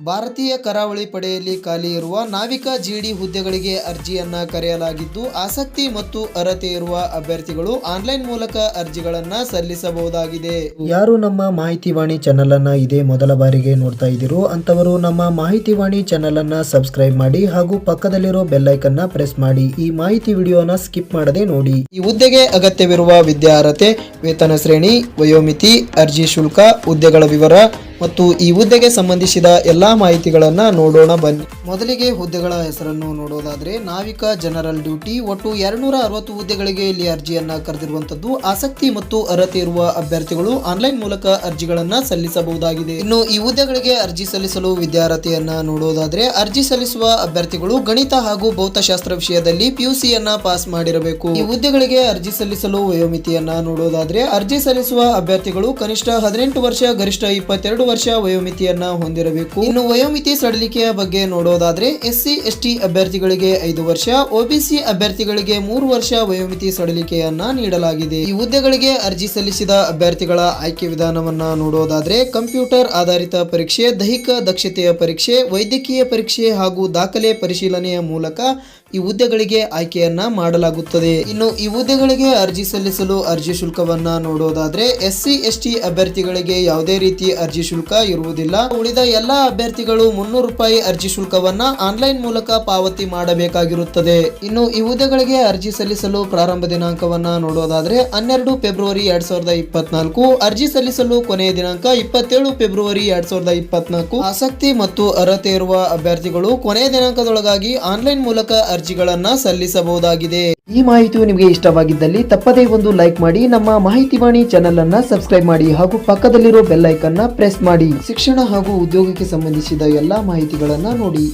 ಭಾರತೀಯ ಕರಾವಳಿ ಪಡೆಯಲ್ಲಿ ಖಾಲಿ ಇರುವ ನಾವಿಕ ಜಿಡಿ ಹುದ್ದೆಗಳಿಗೆ ಅರ್ಜಿಯನ್ನ ಕರೆಯಲಾಗಿದ್ದು ಆಸಕ್ತಿ ಮತ್ತು ಅರ್ಹತೆ ಇರುವ ಅಭ್ಯರ್ಥಿಗಳು ಆನ್ಲೈನ್ ಮೂಲಕ ಅರ್ಜಿಗಳನ್ನ ಸಲ್ಲಿಸಬಹುದಾಗಿದೆ. ಯಾರು ನಮ್ಮ ಮಾಹಿತಿ ವಾಣಿ ಚಾನೆಲ್ ಅನ್ನ ಇದೇ ಮೊದಲ ಬಾರಿಗೆ ನೋಡ್ತಾ ಇದ್ದೀರೋ ಅಂತವರು ನಮ್ಮ ಮಾಹಿತಿ ವಾಣಿ ಚಾನೆಲ್ ಅನ್ನ ಸಬ್ಸ್ಕ್ರೈಬ್ ಮಾಡಿ ಹಾಗೂ ಪಕ್ಕದಲ್ಲಿರೋ ಬೆಲ್ ಐಕನ್ನ ಪ್ರೆಸ್ ಮಾಡಿ. ಈ ಮಾಹಿತಿ ವಿಡಿಯೋನ ಸ್ಕಿಪ್ ಮಾಡದೆ ನೋಡಿ. ಈ ಹುದ್ದೆಗೆ ಅಗತ್ಯವಿರುವ ವಿದ್ಯಾರ್ಹತೆ ವೇತನ ಶ್ರೇಣಿ ವಯೋಮಿತಿ ಅರ್ಜಿ ಶುಲ್ಕ ಹುದ್ದೆಗಳ ವಿವರ ಮತ್ತು ಈ ಹುದ್ದೆಗೆ ಸಂಬಂಧಿಸಿದ ಎಲ್ಲಾ ಮಾಹಿತಿಗಳನ್ನ ನೋಡೋಣ ಬನ್ನಿ. ಮೊದಲಿಗೆ ಹುದ್ದೆಗಳ ಹೆಸರನ್ನು ನೋಡೋದಾದ್ರೆ ನಾವಿಕ ಜನರಲ್ ಡ್ಯೂಟಿ ಒಟ್ಟು ಎರಡ್ನೂರ ಅರವತ್ತು ಹುದ್ದೆಗಳಿಗೆ ಇಲ್ಲಿ ಅರ್ಜಿಯನ್ನ ಕರೆದಿರುವಂತದ್ದು ಆಸಕ್ತಿ ಮತ್ತು ಅರ್ಹತೆ ಇರುವ ಅಭ್ಯರ್ಥಿಗಳು ಆನ್ಲೈನ್ ಮೂಲಕ ಅರ್ಜಿಗಳನ್ನ ಸಲ್ಲಿಸಬಹುದಾಗಿದೆ. ಇನ್ನು ಈ ಹುದ್ದೆಗಳಿಗೆ ಅರ್ಜಿ ಸಲ್ಲಿಸಲು ವಿದ್ಯಾರ್ಹತೆಯನ್ನ ನೋಡೋದಾದ್ರೆ ಅರ್ಜಿ ಸಲ್ಲಿಸುವ ಅಭ್ಯರ್ಥಿಗಳು ಗಣಿತ ಹಾಗೂ ಭೌತಶಾಸ್ತ್ರ ವಿಷಯದಲ್ಲಿ ಪಿಯುಸಿಯನ್ನ ಪಾಸ್ ಮಾಡಿರಬೇಕು. ಈ ಹುದ್ದೆಗಳಿಗೆ ಅರ್ಜಿ ಸಲ್ಲಿಸಲು ವಯೋಮಿತಿಯನ್ನ ನೋಡೋದಾದ್ರೆ ಅರ್ಜಿ ಸಲ್ಲಿಸುವ ಅಭ್ಯರ್ಥಿಗಳು ಕನಿಷ್ಠ ಹದಿನೆಂಟು ವರ್ಷ, ಗರಿಷ್ಠ ಇಪ್ಪತ್ತೆರಡು ವರ್ಷ ವಯೋಮಿತಿಯನ್ನ ಹೊಂದಿರಬೇಕು. ಇನ್ನು ವಯೋಮಿತಿ ಸಡಿಲಿಕೆಯ ಬಗ್ಗೆ ನೋಡೋದಾದ್ರೆ ಎಸ್ಸಿ, ಎಸ್ಟಿ ಅಭ್ಯರ್ಥಿಗಳಿಗೆ ಐದು ವರ್ಷ, ಒಬಿಸಿ ಅಭ್ಯರ್ಥಿಗಳಿಗೆ ಮೂರು ವರ್ಷ ವಯೋಮಿತಿ ಸಡಿಲಿಕೆಯನ್ನ ನೀಡಲಾಗಿದೆ. ಈ ಹುದ್ದೆಗಳಿಗೆ ಅರ್ಜಿ ಸಲ್ಲಿಸಿದ ಅಭ್ಯರ್ಥಿಗಳ ಆಯ್ಕೆ ವಿಧಾನವನ್ನ ನೋಡೋದಾದ್ರೆ ಕಂಪ್ಯೂಟರ್ ಆಧಾರಿತ ಪರೀಕ್ಷೆ, ದೈಹಿಕ ದಕ್ಷತೆಯ ಪರೀಕ್ಷೆ, ವೈದ್ಯಕೀಯ ಪರೀಕ್ಷೆ ಹಾಗೂ ದಾಖಲೆ ಪರಿಶೀಲನೆಯ ಮೂಲಕ ಈ ಹುದ್ದೆಗಳಿಗೆ ಆಯ್ಕೆಯನ್ನ ಮಾಡಲಾಗುತ್ತದೆ. ಇನ್ನು ಈ ಹುದ್ದೆಗಳಿಗೆ ಅರ್ಜಿ ಸಲ್ಲಿಸಲು ಅರ್ಜಿ ಶುಲ್ಕವನ್ನ ನೋಡೋದಾದ್ರೆ ಎಸ್ ಟಿ ಅಭ್ಯರ್ಥಿಗಳಿಗೆ ಯಾವುದೇ ರೀತಿ ಅರ್ಜಿ ಶುಲ್ಕ ಇರುವುದಿಲ್ಲ. ಉಳಿದ ಎಲ್ಲಾ ಅಭ್ಯರ್ಥಿಗಳು ಮುನ್ನೂರು ರೂಪಾಯಿ ಅರ್ಜಿ ಶುಲ್ಕವನ್ನ ಆನ್ಲೈನ್ ಮೂಲಕ ಪಾವತಿ ಮಾಡಬೇಕಾಗಿರುತ್ತದೆ. ಇನ್ನು ಈ ಹುದ್ದೆಗಳಿಗೆ ಅರ್ಜಿ ಸಲ್ಲಿಸಲು ಪ್ರಾರಂಭ ದಿನಾಂಕವನ್ನ ನೋಡೋದಾದ್ರೆ ಹನ್ನೆರಡು ಫೆಬ್ರವರಿ ಎರಡ್ ಸಾವಿರದ ಇಪ್ಪತ್ನಾಲ್ಕು, ಅರ್ಜಿ ಸಲ್ಲಿಸಲು ಕೊನೆಯ ದಿನಾಂಕ ಇಪ್ಪತ್ತೇಳು ಫೆಬ್ರವರಿ ಎರಡ್ ಸಾವಿರದ ಇಪ್ಪತ್ನಾಲ್ಕು. ಆಸಕ್ತಿ ಮತ್ತು ಅರ್ಹತೆ ಇರುವ ಅಭ್ಯರ್ಥಿಗಳು ಕೊನೆಯ ದಿನಾಂಕದೊಳಗಾಗಿ ಆನ್ಲೈನ್ ಮೂಲಕ ಅರ್ಜಿಗಳನ್ನ ಸಲ್ಲಿಸಬಹುದಾಗಿದೆ. ಈ ಮಾಹಿತಿಯು ನಿಮಗೆ ಇಷ್ಟವಾಗಿದ್ದಲ್ಲಿ ತಪ್ಪದೇ ಒಂದು ಲೈಕ್ ಮಾಡಿ, ನಮ್ಮ ಮಾಹಿತಿ ವಾಣಿ ಚಾನೆಲ್ ಅನ್ನ ಸಬ್ಸ್ಕ್ರೈಬ್ ಮಾಡಿ ಹಾಗೂ ಪಕ್ಕದಲ್ಲಿರೋ ಬೆಲ್ ಪ್ರೆಸ್ ಮಾಡಿ. ಶಿಕ್ಷಣ ಹಾಗೂ ಉದ್ಯೋಗಕ್ಕೆ ಸಂಬಂಧಿಸಿದ ಎಲ್ಲಾ ಮಾಹಿತಿಗಳನ್ನ ನೋಡಿ.